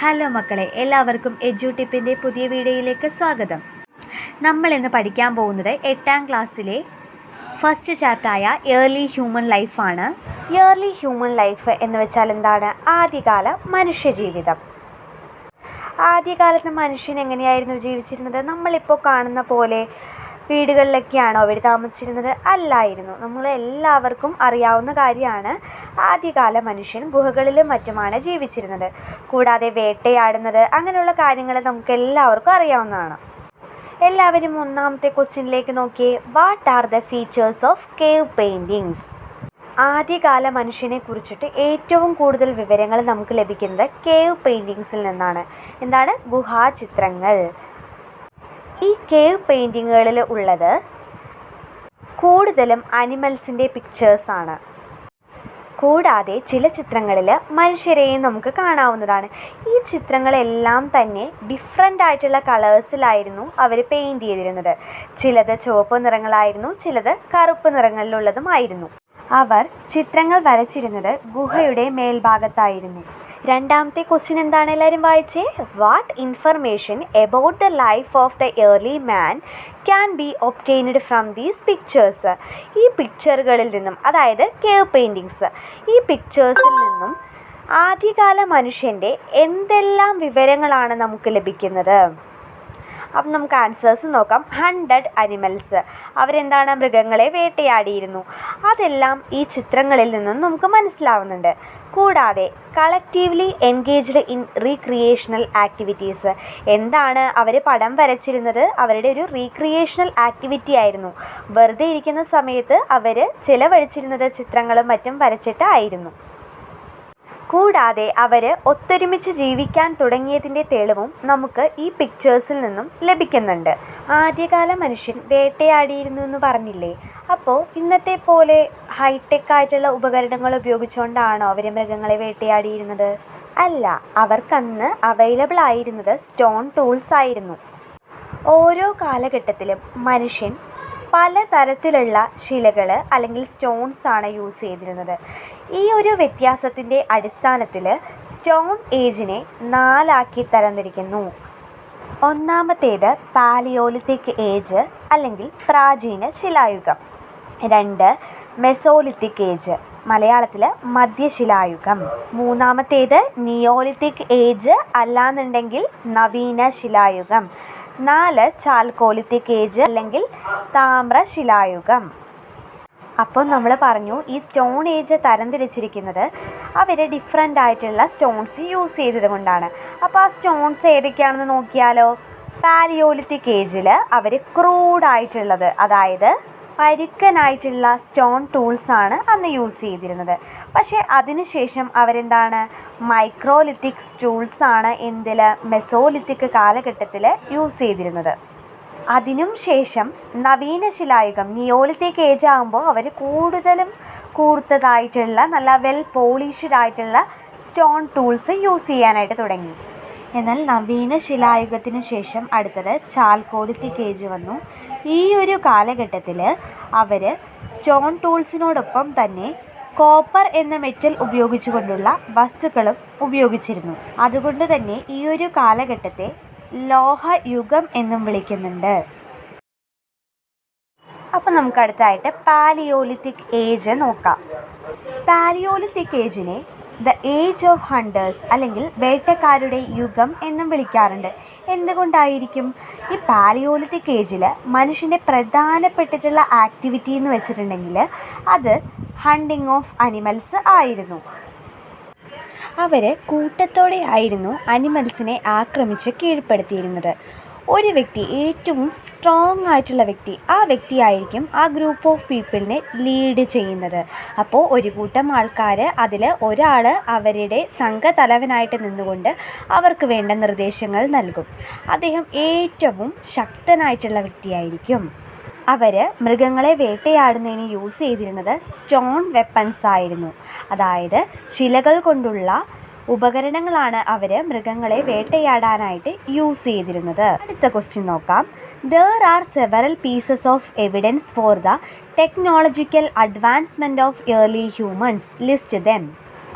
Hello മക്കളെ എല്ലാവർക്കും എജു പുതിയ വീഡിയോയിലേക്ക് സ്വാഗതം. നമ്മൾ ഇന്ന് പഠിക്കാൻ പോകുന്നത് എട്ടാം ക്ലാസ്സിലെ ഫസ്റ്റ് ചാപ്റ്ററായ ഏർലി ഹ്യൂമൻ ലൈഫാണ് ഏർലി ഹ്യൂമൻ ലൈഫ് എന്ന് വെച്ചാൽ എന്താണ്? ആദ്യകാല മനുഷ്യജീവിതം. ആദ്യകാലത്ത് മനുഷ്യൻ എങ്ങനെയായിരുന്നു ജീവിച്ചിരുന്നത്? നമ്മളിപ്പോൾ കാണുന്ന പോലെ വീടുകളിലൊക്കെയാണോ അവർ താമസിച്ചിരുന്നത്? അല്ലായിരുന്നു. നമ്മളെല്ലാവർക്കും അറിയാവുന്ന കാര്യമാണ് ആദ്യകാല മനുഷ്യൻ ഗുഹകളിലും മറ്റുമാണ് ജീവിച്ചിരുന്നത്. കൂടാതെ വേട്ടയാടുന്നത് അങ്ങനെയുള്ള കാര്യങ്ങൾ നമുക്ക് എല്ലാവർക്കും അറിയാവുന്നതാണ്. എല്ലാവരും ഒന്നാമത്തെ ക്വസ്റ്റ്യനിലേക്ക് നോക്കിയേ. What are the features of cave paintings ആദ്യകാല മനുഷ്യനെ കുറിച്ചിട്ട് ഏറ്റവും കൂടുതൽ വിവരങ്ങൾ നമുക്ക് ലഭിക്കുന്നത് കേവ് പെയിന്റിങ്സിൽ നിന്നാണ്. എന്താണ്? ഗുഹാചിത്രങ്ങൾ. ഈ കേവ് പെയിന്റിങ്ങുകളിൽ ഉള്ളത് കൂടുതലും അനിമൽസിന്റെ പിക്ചേഴ്സാണ് കൂടാതെ ചില ചിത്രങ്ങളിൽ മനുഷ്യരെയും നമുക്ക് കാണാവുന്നതാണ്. ഈ ചിത്രങ്ങളെല്ലാം തന്നെ ഡിഫറെന്റ് ആയിട്ടുള്ള കളേഴ്സിലായിരുന്നു അവർ പെയിന്റ് ചെയ്തിരുന്നത്. ചിലത് ചുവപ്പ് നിറങ്ങളായിരുന്നു ചിലത് കറുപ്പ് നിറങ്ങളിലുള്ളതുമായിരുന്നു. അവർ ചിത്രങ്ങൾ വരച്ചിരുന്നത് ഗുഹയുടെ മേൽഭാഗത്തായിരുന്നു. രണ്ടാമത്തെ ക്വസ്റ്റ്യൻ എന്താണ് എല്ലാവരും വായിച്ചേ? What information about the life of the early man can be obtained from these pictures ഈ പിക്ചറുകളിൽ നിന്നും അതായത് കേവ് പെയിന്റിങ്സ് ഈ പിക്ചേഴ്സിൽ നിന്നും ആദ്യകാല മനുഷ്യന്റെ എന്തെല്ലാം വിവരങ്ങളാണ് നമുക്ക് ലഭിക്കുന്നത്? അപ്പം നമുക്ക് ആൻസേഴ്സ് നോക്കാം. ഹൺഡ്രഡ് അനിമൽസ് അവരെന്താണ്? മൃഗങ്ങളെ വേട്ടയാടിയിരുന്നു. അതെല്ലാം ഈ ചിത്രങ്ങളിൽ നിന്നും നമുക്ക് മനസ്സിലാവുന്നുണ്ട്. കൂടാതെ collectively engaged in recreational activities എന്താണ് അവർ പടം വരച്ചിരുന്നത്? അവരുടെ ഒരു റീക്രിയേഷണൽ ആക്ടിവിറ്റി ആയിരുന്നു. വെറുതെ ഇരിക്കുന്ന സമയത്ത് അവർ ചിലവഴിച്ചിരുന്നത് ചിത്രങ്ങളും മറ്റും വരച്ചിട്ടായിരുന്നു. കൂടാതെ അവർ ഒത്തൊരുമിച്ച് ജീവിക്കാൻ തുടങ്ങിയതിന്റെ തെളിവും നമുക്ക് ഈ പിക്ചേഴ്സിൽ നിന്നും ലഭിക്കുന്നുണ്ട്. ആദ്യകാല മനുഷ്യൻ വേട്ടയാടിയിരുന്നു എന്ന് പറഞ്ഞില്ലേ? അപ്പോൾ ഇന്നത്തെ പോലെ ഹൈടെക് ആയിട്ടുള്ള ഉപകരണങ്ങൾ ഉപയോഗിച്ചുകൊണ്ടാണോ അവർ മൃഗങ്ങളെ വേട്ടയാടിയിരുന്നത്? അല്ല അവർക്കന്ന് അവൈലബിൾ ആയിരുന്നത് സ്റ്റോൺ ടൂൾസ് ആയിരുന്നു. ഓരോ കാലഘട്ടത്തിലും മനുഷ്യൻ പലതരത്തിലുള്ള ശിലകൾ അല്ലെങ്കിൽ സ്റ്റോൺസ് ആണ് യൂസ് ചെയ്തിരുന്നത്. ഈ ഒരു വ്യത്യാസത്തിന്റെ അടിസ്ഥാനത്തിൽ സ്റ്റോൺ ഏജിനെ നാലാക്കി തരംതിരിക്കുന്നു. ഒന്നാമത്തേത് പാലിയോലിത്തിക് ഏജ് അല്ലെങ്കിൽ പ്രാചീന ശിലായുഗം. രണ്ട് മെസോലിത്തിക് ഏജ് മലയാളത്തിൽ മധ്യശിലായുഗം. മൂന്നാമത്തേത് നിയോലിത്തിക് ഏജ് അല്ലാന്നുണ്ടെങ്കിൽ നവീന ശിലായുഗം. നാല് ചാൽക്കോലിത്തിക് കേജ് അല്ലെങ്കിൽ താമ്രശിലായുഗം അപ്പോൾ നമ്മൾ പറഞ്ഞു ഈ സ്റ്റോൺ ഏജ് തരംതിരിച്ചിരിക്കുന്നത് അവർ ഡിഫറെന്റ് ആയിട്ടുള്ള സ്റ്റോൺസ് യൂസ് ചെയ്തത് കൊണ്ടാണ്. അപ്പോൾ ആ സ്റ്റോൺസ് ഏതൊക്കെയാണെന്ന് നോക്കിയാലോ? പാലിയോലിത്തിക് ഏജിൽ അവർ ക്രൂഡായിട്ടുള്ളത് അതായത് പരുക്കനായിട്ടുള്ള സ്റ്റോൺ ടൂൾസാണ് അന്ന് യൂസ് ചെയ്തിരുന്നത്. പക്ഷേ അതിനുശേഷം അവരെന്താണ്? മൈക്രോലിത്തിക് ടൂൾസാണ് എന്തിൽ മെസോലിത്തിക് കാലഘട്ടത്തിൽ യൂസ് ചെയ്തിരുന്നത്. അതിനും ശേഷം നവീന ശിലായുഗം നിയോലിത്തിക് ഏജ് ആകുമ്പോൾ അവർ കൂടുതലും കൂർത്തതായിട്ടുള്ള നല്ല വെൽ പോളിഷ്ഡ് ആയിട്ടുള്ള സ്റ്റോൺ ടൂൾസ് യൂസ് ചെയ്യാനായിട്ട് തുടങ്ങി. എന്നാൽ നവീന ശിലായുഗത്തിന് ശേഷം അടുത്തത് ചാൽക്കോലിത്തിക് ഏജ് വന്നു. ഈ ഒരു കാലഘട്ടത്തിൽ അവർ സ്റ്റോൺ ടൂൾസിനോടൊപ്പം തന്നെ കോപ്പർ എന്ന മെറ്റൽ ഉപയോഗിച്ചുകൊണ്ടുള്ള വസ്തുക്കളും ഉപയോഗിച്ചിരുന്നു. അതുകൊണ്ട് തന്നെ ഈ ഒരു കാലഘട്ടത്തെ ലോഹയുഗം എന്നും വിളിക്കുന്നുണ്ട്. അപ്പോൾ നമുക്ക് അടുത്തായിട്ട് പാലിയോലിത്തിക് ഏജ് നോക്കാം. പാലിയോലിത്തിക് ഏജിനെ ദ ഏജ് ഓഫ് ഹണ്ടേഴ്സ് അല്ലെങ്കിൽ വേട്ടക്കാരുടെ യുഗം എന്നും വിളിക്കാറുണ്ട്. എന്തുകൊണ്ടായിരിക്കും? ഈ പാലിയോലിത്തിക് ഏജിൽ മനുഷ്യന്റെ പ്രധാനപ്പെട്ടിട്ടുള്ള ആക്ടിവിറ്റി എന്ന് വെച്ചിട്ടുണ്ടെങ്കിൽ അത് ഹണ്ടിങ് ഓഫ് അനിമൽസ് ആയിരുന്നു. അവർ കൂട്ടത്തോടെ ആയിരുന്നു അനിമൽസിനെ ആക്രമിച്ച് കീഴ്പ്പെടുത്തിയിരുന്നത്. ഒരു വ്യക്തി ഏറ്റവും സ്ട്രോങ് ആയിട്ടുള്ള വ്യക്തി ആ വ്യക്തിയായിരിക്കും ആ ഗ്രൂപ്പ് ഓഫ് പീപ്പിളിനെ ലീഡ് ചെയ്യുന്നത്. അപ്പോൾ ഒരു കൂട്ടം ആൾക്കാർ അതിൽ ഒരാൾ അവരുടെ സംഘതലവനായിട്ട് നിന്നുകൊണ്ട് അവർക്ക് വേണ്ട നിർദ്ദേശങ്ങൾ നൽകും. അദ്ദേഹം ഏറ്റവും ശക്തനായിട്ടുള്ള വ്യക്തിയായിരിക്കും. അവർ മൃഗങ്ങളെ വേട്ടയാടുന്നതിന് യൂസ് ചെയ്തിരുന്നത് സ്റ്റോൺ വെപ്പൺസ് ആയിരുന്നു. അതായത് ശിലകൾ കൊണ്ടുള്ള ഉപകരണങ്ങളാണ് അവർ മൃഗങ്ങളെ വേട്ടയാടാനായിട്ട് യൂസ് ചെയ്തിരുന്നത്. അടുത്ത ക്വസ്റ്റ്യൻ നോക്കാം. There are several pieces of evidence for the technological advancement of early humans list them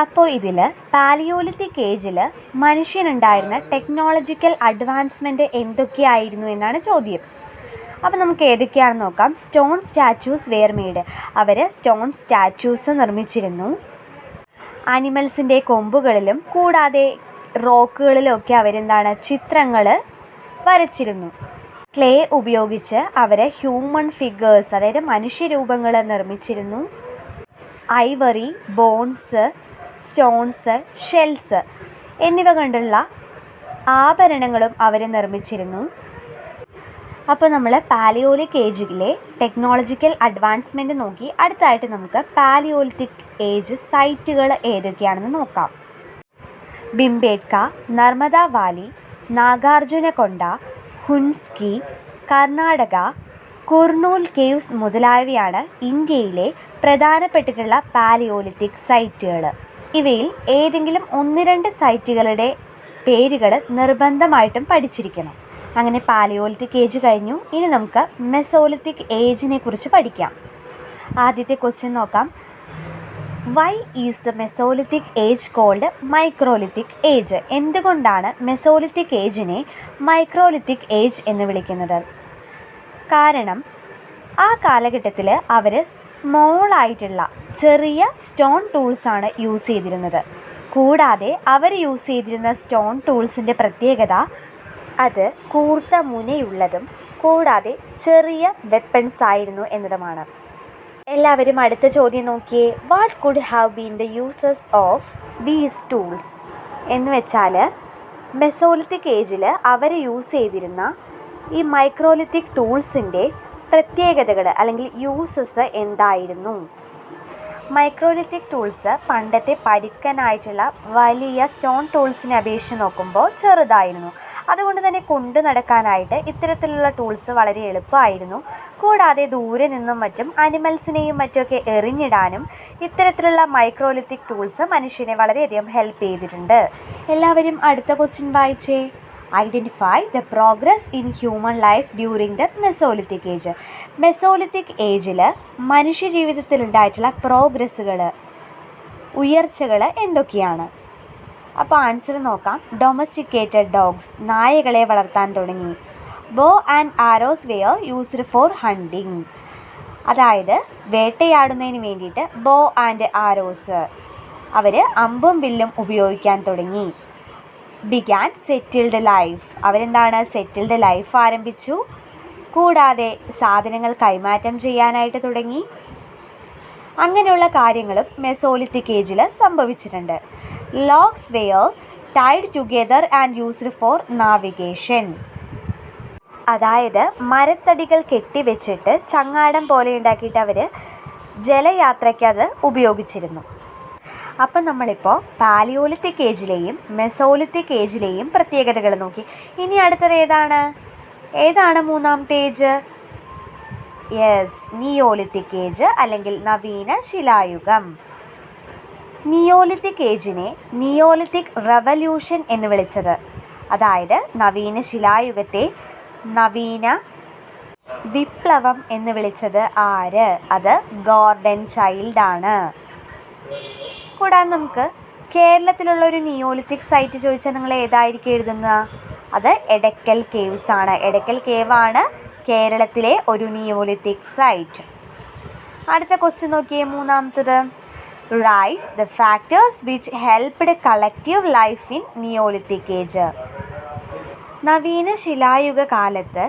അപ്പോൾ ഇതിൽ പാലിയോലിത്തിക് ഏജിൽ മനുഷ്യനുണ്ടായിരുന്ന ടെക്നോളജിക്കൽ അഡ്വാൻസ്മെന്റ് എന്തൊക്കെയായിരുന്നു എന്നാണ് ചോദ്യം. അപ്പോൾ നമുക്ക് ഏതൊക്കെയാണെന്ന് നോക്കാം. സ്റ്റോൺ സ്റ്റാച്യൂസ് വെയർ അവർ സ്റ്റോൺ സ്റ്റാച്യൂസ് നിർമ്മിച്ചിരുന്നു. ആനിമൽസിന്റെ കൊമ്പുകളിലും കൂടാതെ റോക്കുകളിലൊക്കെ അവരെന്താണ് ചിത്രങ്ങൾ വരച്ചിരുന്നു. ക്ലേ ഉപയോഗിച്ച് അവർ ഹ്യൂമൺ ഫിഗേഴ്സ് അതായത് മനുഷ്യരൂപങ്ങൾ നിർമ്മിച്ചിരുന്നു. ഐവറി ബോൺസ് സ്റ്റോൺസ് ഷെൽസ് എന്നിവ കൊണ്ടുള്ള ആഭരണങ്ങളും അവർ നിർമ്മിച്ചിരുന്നു. അപ്പോൾ നമ്മൾ പാലിയോലിക് ഏജിലെ ടെക്നോളജിക്കൽ അഡ്വാൻസ്മെന്റ് നോക്കി അടുത്തായിട്ട് നമുക്ക് പാലിയോലിത്തിക് ഏജ് സൈറ്റുകൾ ഏതൊക്കെയാണെന്ന് നോക്കാം. ബിംബേഡ്ക നർമ്മദ വാലി നാഗാർജുനകൊണ്ട ഹുൻസ്കി കർണാടക കുർണൂൽ കേവ്സ് മുതലായവയാണ് ഇന്ത്യയിലെ പ്രധാനപ്പെട്ടിട്ടുള്ള പാലിയോലിത്തിക് സൈറ്റുകൾ ഇവയിൽ ഏതെങ്കിലും ഒന്ന് രണ്ട് സൈറ്റുകളുടെ പേരുകൾ നിർബന്ധമായിട്ടും പഠിച്ചിരിക്കണം. അങ്ങനെ പാലിയോലിത്തിക് ഏജ് കഴിഞ്ഞു. ഇനി നമുക്ക് മെസോലിത്തിക് ഏജിനെ കുറിച്ച് പഠിക്കാം. ആദ്യത്തെ ക്വസ്റ്റ്യൻ നോക്കാം. Why is the Mesolithic age called Microlithic age എന്തുകൊണ്ടാണ് മെസോലിത്തിക് ഏജിനെ മൈക്രോലിത്തിക് ഏജ് എന്ന് വിളിക്കുന്നത്? കാരണം ആ കാലഘട്ടത്തിൽ അവർ സ്മോൾ ആയിട്ടുള്ള ചെറിയ സ്റ്റോൺ ടൂൾസാണ് യൂസ് ചെയ്തിരുന്നത്. കൂടാതെ അവർ യൂസ് ചെയ്തിരുന്ന സ്റ്റോൺ ടൂൾസിന്റെ പ്രത്യേകത അത് കൂർത്ത മുനയുള്ളതും കൂടാതെ ചെറിയ വെപ്പൺസ് ആയിരുന്നു എന്നതുമാണ്. എല്ലാവരും അടുത്ത ചോദ്യം നോക്കിയേ what could have been the uses of these tools എന്ന് വെച്ചാൽ മെസോലിത്തിക് ഏജിൽ അവർ യൂസ് ചെയ്തിരുന്ന ഈ മൈക്രോലിത്തിക് ടൂൾസിന്റെ പ്രത്യേകതകൾ അല്ലെങ്കിൽ യൂസസ് എന്തായിരുന്നു? മൈക്രോലിത്തിക് ടൂൾസ് പണ്ടത്തെ പരുക്കനായിട്ടുള്ള വലിയ സ്റ്റോൺ ടൂൾസിനെ അപേക്ഷിച്ച് നോക്കുമ്പോൾ ചെറുതായിരുന്നു. അതുകൊണ്ട് തന്നെ കൊണ്ടു നടക്കാനായിട്ട് ഇത്തരത്തിലുള്ള ടൂൾസ് വളരെ എളുപ്പമായിരുന്നു. കൂടാതെ ദൂരെ നിന്നും മറ്റും അനിമൽസിനെയും മറ്റുമൊക്കെ എറിഞ്ഞിടാനും ഇത്തരത്തിലുള്ള മൈക്രോലിത്തിക് ടൂൾസ് മനുഷ്യനെ വളരെയധികം ഹെൽപ്പ് ചെയ്തിട്ടുണ്ട്. എല്ലാവരും അടുത്ത ക്വസ്റ്റ്യൻ വായിച്ചേ. Identify the progress in human life during the mesolithic age mesolithic ഏജിൽ മനുഷ്യ ജീവിതത്തിൽ ഉണ്ടായിട്ടുള്ള പ്രോഗ്രസ്സുകൾ ഉയർച്ചകൾ എന്തൊക്കെയാണ്? അപ്പോൾ ആൻസർ നോക്കാം. ഡൊമസ്റ്റിക്കേറ്റഡ് ഡോഗ്സ് നായകളെ വളർത്താൻ തുടങ്ങി. Bow and arrows were used for hunting അതായത് വേട്ടയാടുന്നതിന് വേണ്ടിയിട്ട് ബോ ആൻഡ് ആരോസ് അവർ അമ്പും വില്ലും ഉപയോഗിക്കാൻ തുടങ്ങി. ബിഗാൻ സെറ്റിൽഡ് ലൈഫ് അവരെന്താണ്? സെറ്റിൽഡ് ലൈഫ് ആരംഭിച്ചു. കൂടാതെ സാധനങ്ങൾ കൈമാറ്റം ചെയ്യാനായിട്ട് തുടങ്ങി. അങ്ങനെയുള്ള കാര്യങ്ങളും മെസോലിത്തിക് ഏജിൽ സംഭവിച്ചിട്ടുണ്ട്. Logs were tied together and used for navigation അതായത് മരത്തടികൾ കെട്ടിവെച്ചിട്ട് ചങ്ങാടം പോലെ ഉണ്ടാക്കിയിട്ട് അവർ ജലയാത്രയ്ക്ക് അത് ഉപയോഗിച്ചിരുന്നു. അപ്പം നമ്മളിപ്പോൾ പാലിയോലിത്തിക് ഏജിലെയും മെസോലിത്തിക് ഏജിലെയും പ്രത്യേകതകൾ നോക്കി. ഇനി അടുത്തത് ഏതാണ്? ഏതാണ് മൂന്നാമത്തെ ഏജ്? യെസ് നിയോലിത്തിക് ഏജ് അല്ലെങ്കിൽ നവീന ശിലായുഗം. നിയോലിത്തിക് ഏജിനെ നിയോലിത്തിക് റവല്യൂഷൻ എന്ന് വിളിച്ചത്. അതായത് നവീന ശിലായുഗത്തെ നവീന വിപ്ലവം എന്ന് വിളിച്ചത് ആര്? അത് ഗോർഡൻ ചൈൽഡാണ് കൂടാതെ നമുക്ക് കേരളത്തിലുള്ള ഒരു നിയോലിത്തിക് സൈറ്റ് ചോദിച്ചാൽ നിങ്ങൾ ഏതായിരിക്കും എഴുതുന്നത്? അത് എടക്കൽ കേവ്സ് ആണ്. എടക്കൽ കേവ് ആണ്. കേരളത്തിലെ ഒരു നിയോലിത്തിക് സൈറ്റ് അടുത്ത ക്വസ്റ്റ്യൻ നോക്കിയേ മൂന്നാമത്തത്. Write the factors which helped collective life in neolithic age നവീന ശിലായുഗ കാലത്ത്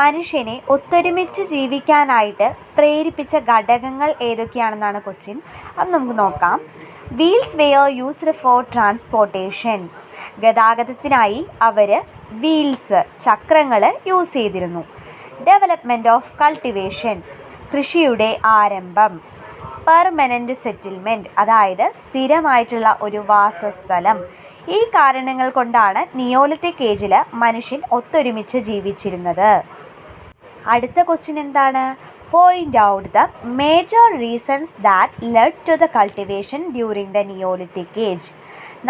മനുഷ്യനെ ഒത്തൊരുമിച്ച് ജീവിക്കാനായിട്ട് പ്രേരിപ്പിച്ച ഘടകങ്ങൾ ഏതൊക്കെയാണെന്നാണ് ക്വസ്റ്റ്യൻ അത് നമുക്ക് നോക്കാം. Wheels were used for transportation ഗതാഗതത്തിനായി അവർ വീൽസ് ചക്രങ്ങൾ യൂസ് ചെയ്തിരുന്നു. ഡെവലപ്മെന്റ് ഓഫ് കൾട്ടിവേഷൻ കൃഷിയുടെ ആരംഭം പെർമനന്റ് സെറ്റിൽമെന്റ് അതായത് സ്ഥിരമായിട്ടുള്ള ഒരു വാസസ്ഥലം. ഈ കാരണങ്ങൾ കൊണ്ടാണ് നിയോലിത്തിക് ഏജിൽ മനുഷ്യൻ ഒത്തൊരുമിച്ച് ജീവിച്ചിരുന്നത്. അടുത്ത ക്വസ്റ്റ്യൻ എന്താണ്? Point out the major reasons that led to the cultivation during the neolithic age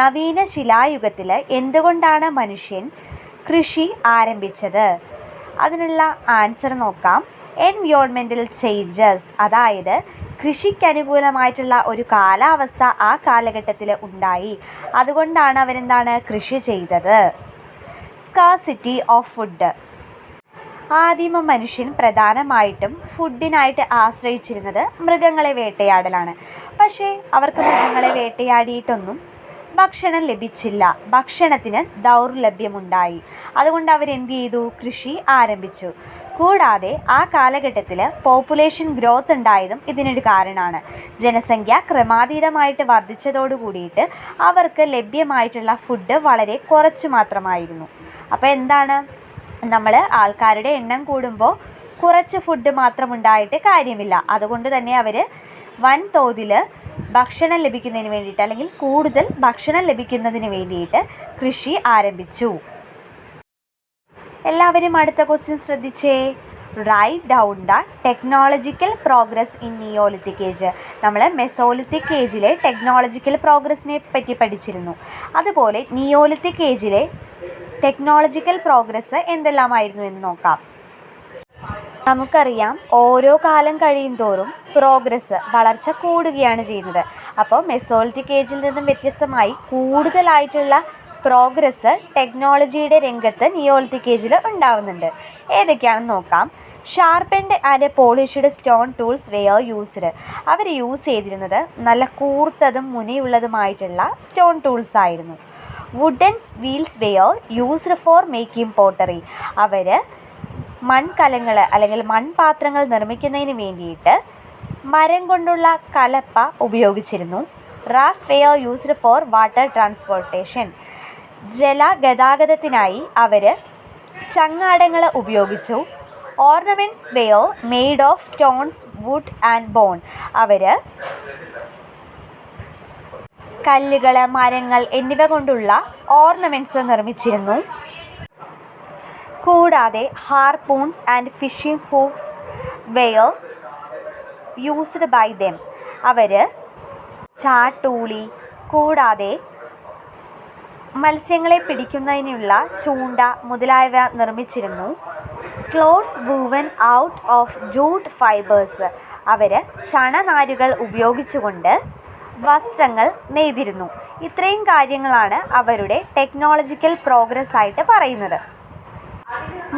നവീന ശിലായുഗത്തിൽ എന്തുകൊണ്ടാണ് മനുഷ്യൻ കൃഷി ആരംഭിച്ചത്? അതിനുള്ള ആൻസർ നോക്കാം. എൻവിയോൺമെന്റൽ ചേഞ്ചസ് അതായത് കൃഷിക്ക് അനുകൂലമായിട്ടുള്ള ഒരു കാലാവസ്ഥ ആ കാലഘട്ടത്തിൽ ഉണ്ടായി. അതുകൊണ്ടാണ് അവരെന്താണ് കൃഷി ചെയ്തത്? സ്കാസിറ്റി ഓഫ് ഫുഡ് ആദിമ മനുഷ്യൻ പ്രധാനമായിട്ടും ഫുഡിനായിട്ട് ആശ്രയിച്ചിരുന്നത് മൃഗങ്ങളെ വേട്ടയാടലാണ്. പക്ഷേ അവർക്ക് മൃഗങ്ങളെ വേട്ടയാടിയിട്ടൊന്നും ഭക്ഷണം ലഭിച്ചില്ല. ഭക്ഷണത്തിന് ദൗർലഭ്യമുണ്ടായി. അതുകൊണ്ട് അവരെന്ത് ചെയ്തു? കൃഷി ആരംഭിച്ചു. കൂടാതെ ആ കാലഘട്ടത്തിൽ പോപ്പുലേഷൻ ഗ്രോത്ത് ഉണ്ടായതും ഇതിനൊരു കാരണമാണ്. ജനസംഖ്യ ക്രമാതീതമായിട്ട് വർദ്ധിച്ചതോട് കൂടിയിട്ട് അവർക്ക് ലഭ്യമായിട്ടുള്ള ഫുഡ് വളരെ കുറച്ച് മാത്രമായിരുന്നു. അപ്പോൾ എന്താണ്? നമ്മൾ ആൾക്കാരുടെ എണ്ണം കൂടുമ്പോൾ കുറച്ച് ഫുഡ് മാത്രം ഉണ്ടായിട്ട് കാര്യമില്ല. അതുകൊണ്ട് തന്നെ അവർ വൻതോതിൽ ഭക്ഷണം ലഭിക്കുന്നതിന് വേണ്ടിയിട്ട് അല്ലെങ്കിൽ കൂടുതൽ ഭക്ഷണം ലഭിക്കുന്നതിന് വേണ്ടിയിട്ട് കൃഷി ആരംഭിച്ചു. എല്ലാവരും അടുത്ത ക്വസ്റ്റ്യൻ ശ്രദ്ധിച്ചേ. Right down the technological progress in Neolithic age നമ്മൾ മെസോലിത്തിക് ഏജിലെ ടെക്നോളജിക്കൽ പ്രോഗ്രസ്സിനെ പറ്റി പഠിച്ചിരുന്നു. അതുപോലെ നിയോലിത്തിക് ഏജിലെ ടെക്നോളജിക്കൽ പ്രോഗ്രസ് എന്തെല്ലാമായിരുന്നു എന്ന് നോക്കാം. നമുക്കറിയാം ഓരോ കാലം കഴിയും തോറും പ്രോഗ്രസ് വളർച്ച കൂടുകയാണ് ചെയ്യുന്നത്. അപ്പോൾ മെസോളിത്തിക് ഏജിൽ നിന്നും വ്യത്യസ്തമായി കൂടുതലായിട്ടുള്ള പ്രോഗ്രസ് ടെക്നോളജിയുടെ രംഗത്ത് നിയോളിത്തിക് ഏജിൽ ഉണ്ടാവുന്നുണ്ട്. ഏതൊക്കെയാണെന്ന് നോക്കാം. Sharpened and polished stone tools were used our use ചെയ്തിരുന്നത് നല്ല കൂർത്തതും മുനയുള്ളതുമായിട്ടുള്ള സ്റ്റോൺ ടൂൾസ് ആയിരുന്നു. Wooden wheels were used for making pottery അവർ മൺകലങ്ങൾ അല്ലെങ്കിൽ മൺപാത്രങ്ങൾ നിർമ്മിക്കുന്നതിന് വേണ്ടിയിട്ട് മരം കൊണ്ടുള്ള കലപ്പ ഉപയോഗിച്ചിരുന്നു. Raft were used for water transportation ജലഗതാഗതത്തിനായി അവർ ചങ്ങാടങ്ങൾ ഉപയോഗിച്ചു. Ornaments were made of stones wood and bone അവർ കല്ലുകൾ മരങ്ങൾ എന്നിവ കൊണ്ടുള്ള ഓർണമെന്റ്സ് നിർമ്മിച്ചിരുന്നു. കൂടാതെ harpoons and fishing hooks were used by them അവർ ചാട്ടൂളി കൂടാതെ മത്സ്യങ്ങളെ പിടിക്കുന്നതിനുള്ള ചൂണ്ട മുതലായവ നിർമ്മിച്ചിരുന്നു. Clothes woven out of jute fibres. അവർ ചണനാരുകൾ ഉപയോഗിച്ചുകൊണ്ട് വസ്ത്രങ്ങൾ നെയ്തിരുന്നു. ഇത്രയും കാര്യങ്ങളാണ് അവരുടെ ടെക്നോളജിക്കൽ പ്രോഗ്രസ് ആയിട്ട് പറയുന്നത്.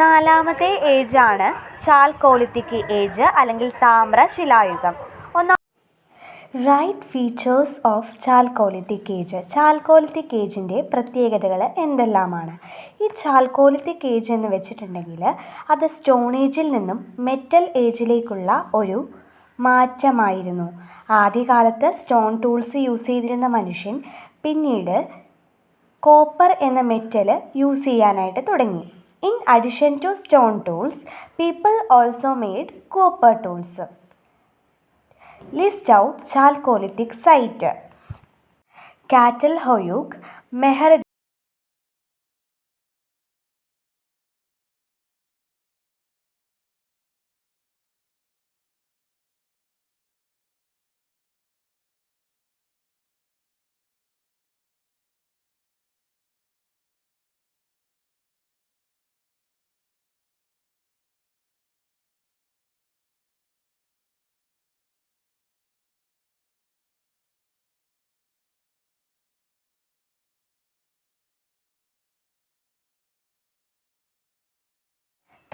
നാലാമത്തെ ഏജ് ഏജാണ് ചാൽക്കോളിത്തിക് ഏജ് അല്ലെങ്കിൽ താമ്ര ശിലായുഗം. ഒന്നാം write features of chalcolithic age chalcolithic ഏജിന്റെ പ്രത്യേകതകൾ എന്തെല്ലാമാണ്? ഈ ചാൽക്കോളിത്തിക് ഏജ് എന്ന് വെച്ചിട്ടുണ്ടെങ്കിൽ അത് സ്റ്റോൺ ഏജിൽ നിന്നും മെറ്റൽ ഏജിലേക്കുള്ള ഒരു മാറ്റമായിരുന്നു. ആദ്യകാലത്ത് സ്റ്റോൺ ടൂൾസ് യൂസ് ചെയ്തിരുന്ന മനുഷ്യൻ പിന്നീട് കോപ്പർ എന്ന മെറ്റൽ യൂസ് ചെയ്യാനായിട്ട് തുടങ്ങി. In addition to stone tools, people also made copper tools. List out Chalcolithic site. Cattle Hoyuk, Meher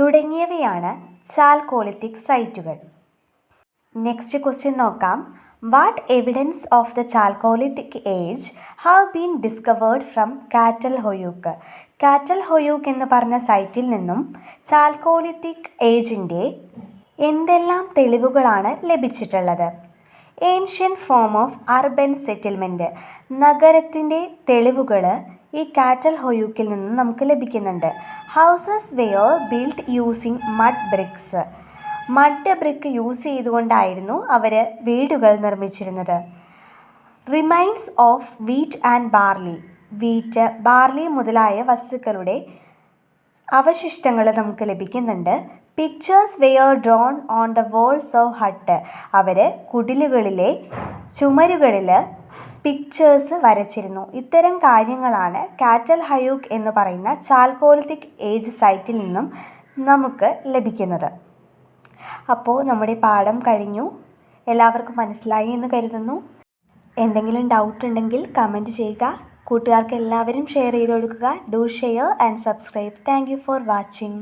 തുടങ്ങിയവയാണ് ചാൽക്കോളിത്തിക് സൈറ്റുകൾ. നെക്സ്റ്റ് ക്വസ്റ്റ്യൻ നോക്കാം. What evidence of the chalcolithic age have been discovered from Catal Huyuk Catal Huyuk എന്ന് പറഞ്ഞ സൈറ്റിൽ നിന്നും Chalcolithic ഏജിന്റെ എന്തെല്ലാം തെളിവുകളാണ് ലഭിച്ചിട്ടുള്ളത്? Ancient form of urban settlement നഗരത്തിന്റെ തെളിവുകൾ ഈ കാറ്റൽ ഹൊയൂക്കിൽ നിന്ന് നമുക്ക് ലഭിക്കുന്നുണ്ട്. Houses were build using mud bricks mud brick use ചെയ്തുകൊണ്ടായിരുന്നു അവർ വീടുകൾ നിർമ്മിച്ചിരുന്നത്. Remains of wheat and barley wheat barley മുതലായ വസ്തുക്കളുടെ അവശിഷ്ടങ്ങൾ നമുക്ക് ലഭിക്കുന്നുണ്ട്. Pictures were drawn on the walls of hut അവർ കുടിലുകളിലെ ചുമരുകളിൽ പിക്ചേഴ്സ് വരച്ചിരുന്നു. ഇത്തരം കാര്യങ്ങളാണ് കാറ്റൽ ഹയൂക്ക് എന്ന് പറയുന്ന ചാൽക്കോളിത്തിക് ഏജ് സൈറ്റിൽ നിന്നും നമുക്ക് ലഭിക്കുന്നത്. അപ്പോൾ നമ്മുടെ പാഠം കഴിഞ്ഞു. എല്ലാവർക്കും മനസ്സിലായി എന്ന് കരുതുന്നു. എന്തെങ്കിലും ഡൗട്ട് ഉണ്ടെങ്കിൽ കമന്റ് ചെയ്യുക. കൂട്ടുകാർക്ക് എല്ലാവരും ഷെയർ ചെയ്ത് കൊടുക്കുക. Do share and subscribe thank for watching